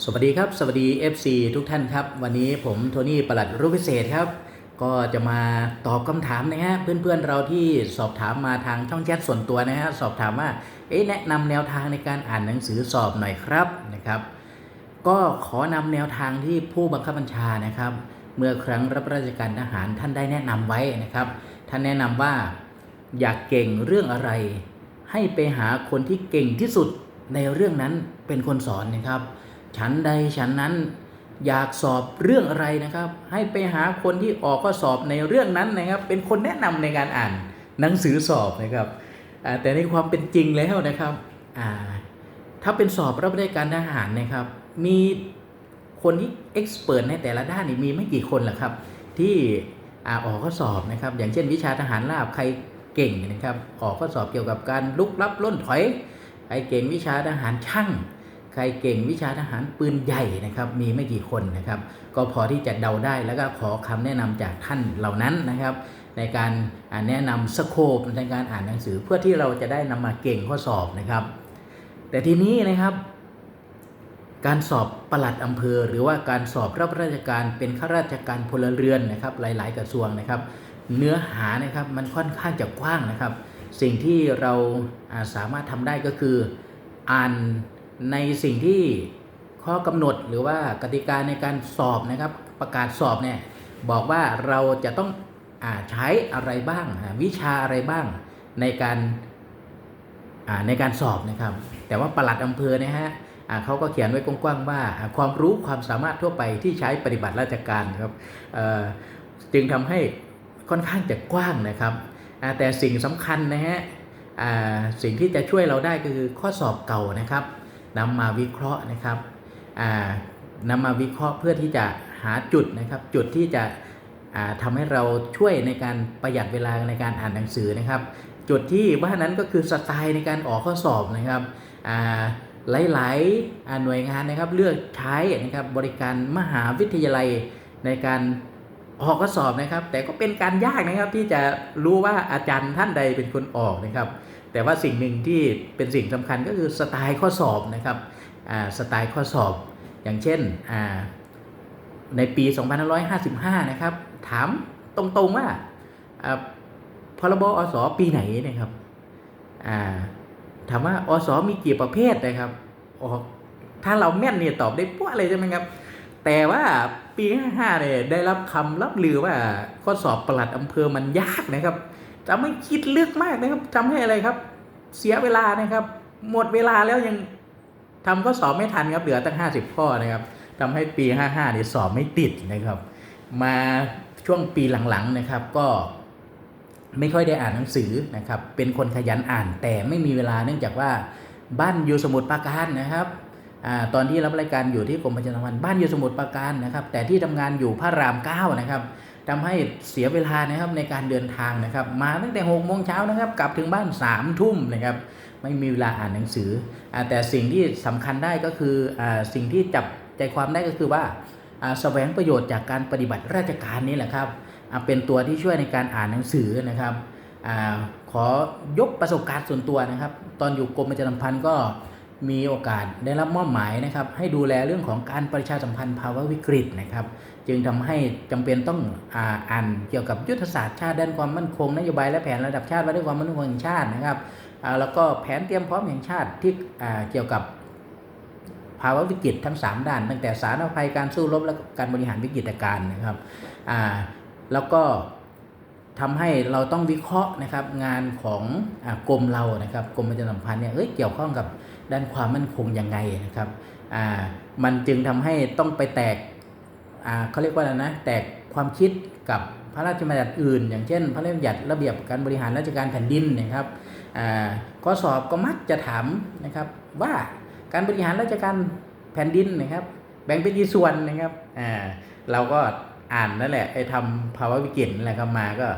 สวัสดีครับ สวัสดี FC ทุกท่านครับ วันนี้ผมโทนี่ประหลัดรูปพิเศษครับ ก็จะมาตอบคำถามนะฮะเพื่อนๆเราที่สอบถามมาทางช่องแชทส่วนตัวนะฮะสอบถามว่าเอ๊ะแนะนำแนวทางในการอ่านหนังสือสอบหน่อยครับนะครับ ก็ขอนำแนวทางที่ผู้บังคับบัญชานะครับ เมื่อครั้งรับราชการทหารท่านได้แนะนำไว้นะครับ ท่านแนะนำว่าอยากเก่งเรื่องอะไร ให้ไปหาคนที่เก่งที่สุดในเรื่องนั้นเป็นคนสอนนะครับ ฉันใดฉันนั้นอยากสอบเรื่องอะไรนะครับ ให้ไปหาคนที่ออกข้อสอบในเรื่องนั้นนะครับ เป็นคนแนะนำในการอ่านหนังสือสอบนะครับแต่ในความเป็นจริงแล้วนะครับถ้าเป็นสอบรับราชการทหารนะครับ มีคนที่เอ็กซ์เพรสในแต่ละด้านนี่มีไม่กี่คนหรอกครับ ที่อออกข้อสอบนะครับ อย่างเช่น วิชาทหารราบใครเก่งนะครับ ออกข้อสอบเกี่ยวกับการลุกลับล้นถอยใครเก่งวิชาทหารช่าง ใครเก่งวิชาทหารปืนใหญ่นะครับ มีไม่กี่คนนะครับ ก็พอที่จะเดาได้แล้วก็ขอคำแนะนำจากท่านเหล่านั้นนะครับ ในการแนะนำสโคปในการอ่านหนังสือเพื่อที่เราจะได้นำมาเก่งข้อสอบนะครับ แต่ทีนี้นะครับการสอบปลัดอำเภอ หรือว่าการสอบรับราชการเป็นข้าราชการพลเรือนนะครับ หลาย ๆ กระทรวงนะครับ เนื้อหานะครับมันค่อนข้างจะกว้างนะครับ สิ่งที่เราาสามารถทำได้ก็คือ อ่าน ในสิ่งที่ข้อกำหนดหรือว่ากติกาในการสอบนะครับ ประกาศสอบเนี่ยบอกว่าเราจะต้องอใช้อะไรบ้างวิชาอะไรบ้างในการในการสอบนะครับ แต่ว่าปลัดอำเภอเนะฮะเขาก็เขียนไว้กว้างๆว่าความรู้ความสามารถทั่วไปที่ใช้ปฏิบัติราชการครับจึงทำให้ค่อนข้างจะกว้างนะครับแต่สิ่งสำคัญนะฮะสิ่งที่จะช่วยเราได้ก็คือข้อสอบเก่านะครับ นำมาวิเคราะห์นะครับอ่านำมาวิเคราะห์เพื่อที่จะหาจุดนะครับ จุดที่จะอ่าทำให้เราช่วยในการประหยัดเวลาในการอ่านหนังสือนะครับ จุดที่ว่านั้นก็คือสไตล์ในการออกข้อสอบนะครับหลายๆอ่าหน่วยงานนะครับเลือกใช้นะครับบริการมหาวิทยาลัยในการออกข้อสอบนะครับ แต่ก็เป็นการยากนะครับที่จะรู้ว่าอาจารย์ท่านใดเป็นคนออกนะครับ แต่ว่าสิ่งหนึ่งที่เป็นสิ่งสำคัญก็คือสไตล์ข้อสอบนะครับสไตล์ข้อสอบ อย่างเช่นในปี 2555 นะครับ ถามตรงๆว่าอ่าพรบอสปีไหนนะครับถามว่าอสมีกี่ประเภทนะครับออกถ้าเราแม่นเนี่ยตอบได้ปุ๊เลยใช่ไหมครับ แต่ว่าปี 55 เนี่ยได้รับคำรับลือว่าข้อสอบปลัดอำเภอมันยากนะครับ จะไม่คิดลึกมากนะครับทำให้อะไรครับ เสียเวลานะครับ หมดเวลาแล้วยังทำข้อสอบไม่ทันครับเหลือตั้ง 50 ข้อนะครับทำให้ปี 55เนี่ยสอบไม่ติดนะครับ มาช่วงปีหลังๆนะครับก็ไม่ค่อยได้อ่านหนังสือนะครับ เป็นคนขยันอ่านแต่ไม่มีเวลาเนื่องจากว่าบ้านอยู่สมุทรปราการนะครับอตอนที่รับรายการอยู่ที่กรมประชาสัมพันธ์บ้านอยู่สมุทรปราการนะครับ แต่ที่ทำงานอยู่พระรามเก้านะครับ ทำให้เสียเวลานะครับในการเดินทางนะครับ มาตั้งแต่หกโมงเช้านะครับ กลับถึงบ้านสามทุ่มนะครับ ไม่มีเวลาอ่านหนังสืออแต่สิ่งที่สำคัญได้ก็คืออสิ่งที่จับใจความได้ก็คือว่าแสวงประโยชน์จากการปฏิบัติราชการนี่แหละครับเป็นตัวที่ช่วยในการอ่านหนังสือนะครับอขอยกประสบการณ์ส่วนตัวนะครับ ตอนอยู่กรมประชาสัมพันธ์ก็มีโอกาสได้รับมอบหมายนะครับ ให้ดูแลเรื่องของการประชาสัมพันธ์ภาวะวิกฤตนะครับ จึงทำให้จำเป็นต้องอ่าอ่านเกี่ยวกับยุทธศาสตร์ชาติด้านความมั่นคงนโยบายและแผนระดับชาติว่าด้วยความมั่นคงแห่งชาตินะครับแล้วก็แผนเตรียมพร้อมแห่งชาติที่เกี่ยวกับภาวะวิกฤตทั้ง 3 ด้าน ตั้งแต่สารภัยการสู้รบและการบริหารวิกฤตการณ์นะครับแล้วก็ทำให้เราต้องวิเคราะห์นะครับงานของอกรมเรานะครับกรมประชาสัมพันธ์เนี่ยเอ้ยเกี่ยวข้องกับด้านความมั่นคงยังไงนะครับมันจึงทำให้ต้องไปแตก เขาเรียกว่าอะไรนะแตกความคิดกับพระราชบัญญัติอื่น อย่างเช่น พระราชบัญญัติระเบียบการบริหารราชการแผ่นดินนะครับข้อสอบก็มักจะถามนะครับว่าการบริหารราชการแผ่นดินนะครับแบ่งเป็นกี่ส่วนนะครับเราก็อ่านนั่นแหละไอ้ทำภาวะวิกฤตนั่นแหละครับมาก็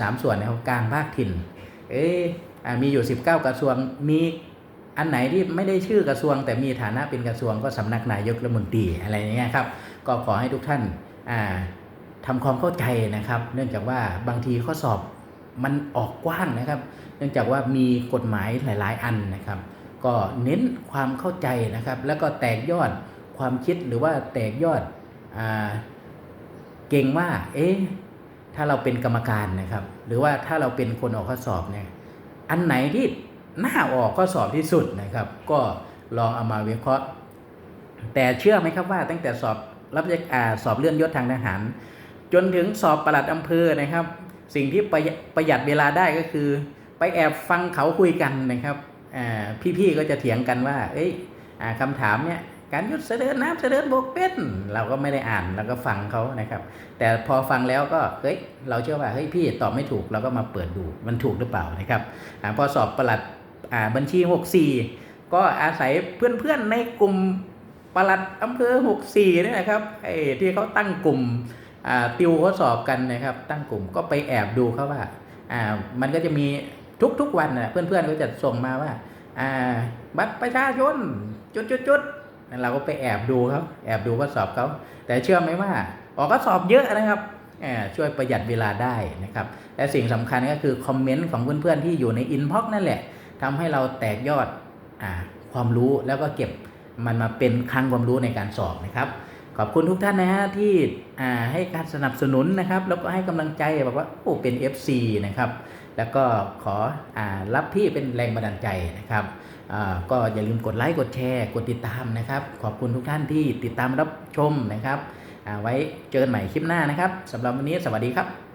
สามส่วนนะครับการภาคถิ่นเอ๊มีอยู่ 19 กระทรวงมี อันไหนที่ไม่ได้ชื่อกระทรวง แต่มีฐานะเป็นกระทรวงก็สำนักนายกรัฐมนตรีอะไรอย่างเงี้ยครับก็ขอให้ทุกท่านอ่าทำความเข้าใจนะครับ เนื่องจากว่าบางทีข้อสอบมันออกกว้างนะครับ เนื่องจากว่ามีกฎหมายหลาย ๆ อันนะครับ ก็เน้นความเข้าใจนะครับ แล้วก็แตกยอดความคิดหรือว่าแตกยอดอาเก่งว่า เอ๊ะถ้าเราเป็นกรรมการนะครับ หรือว่าถ้าเราเป็นคนออกข้อสอบเนี่ยอันไหนที่ น่าออกข้อสอบที่สุดนะครับ ก็ลองเอามาวิเคราะห์ แต่เชื่อไหมครับว่า ตั้งแต่สอบรับราชการสอบเลื่อนยศทางทหาร จนถึงสอบประหลัดอำเภอนะครับ สิ่งที่ประหยัดประหยัดเวลาได้ก็คือ ไปแอบฟังเขาคุยกันนะครับพี่ๆก็จะเถียงกันว่า เอ้ยอ่าคำถามเนี่ยการยุดเสด็จน้ำเสด็จบกเป็นเราก็ไม่ได้อ่านเราก็ฟังเขานะครับ แต่พอฟังแล้วก็เฮ้ยเราเชื่อว่าเฮ้ยพี่ตอบไม่ถูกเราก็มาเปิดดูมันถูกหรือเปล่านะครับอพอสอบประหลัด บัญชี 64 ก็อาศัยเพื่อนๆในกลุ่มปลัดอำเภอ 64นี่นะครับไอ้ที่เขาตั้งกลุ่มอ่าติวข้อสอบกันนะครับ ตั้งกลุ่มก็ไปแอบดูเขาว่าอ่ามันก็จะมีทุกๆวันนะเพื่อนๆก็จะส่งมาว่าอ่าบัตรประชาชนจุดๆๆเราก็ไปแอบดูเขาแอบดูข้อสอบเขาแต่เชื่อไหมว่าออกข้อสอบเยอะนะครับอ่าช่วยประหยัดเวลาได้นะครับ และสิ่งสำคัญก็คือคอมเมนต์ของเพื่อนๆที่อยู่ในอินพ็อกนั่นแหละ ทำให้เราแตกยอดอความรู้แล้วก็เก็บมันมาเป็นคลังความรู้ในการสอบนะครับ ขอบคุณทุกท่านนะฮะที่ให้การสนับสนุนนะครับ แล้วก็ให้กำลังใจบอกว่าโอ้เป็น FC นะครับ แล้วก็ขออรับพี่เป็นแรงบันดาลใจนะครับก็อย่าลืมกดไลค์กดแชร์กดติดตามนะครับ ขอบคุณทุกท่านที่ติดตามรับชมนะครับไว้เจอกันใหม่คลิปหน้านะครับสำหรับวันนี้สวัสดีครับ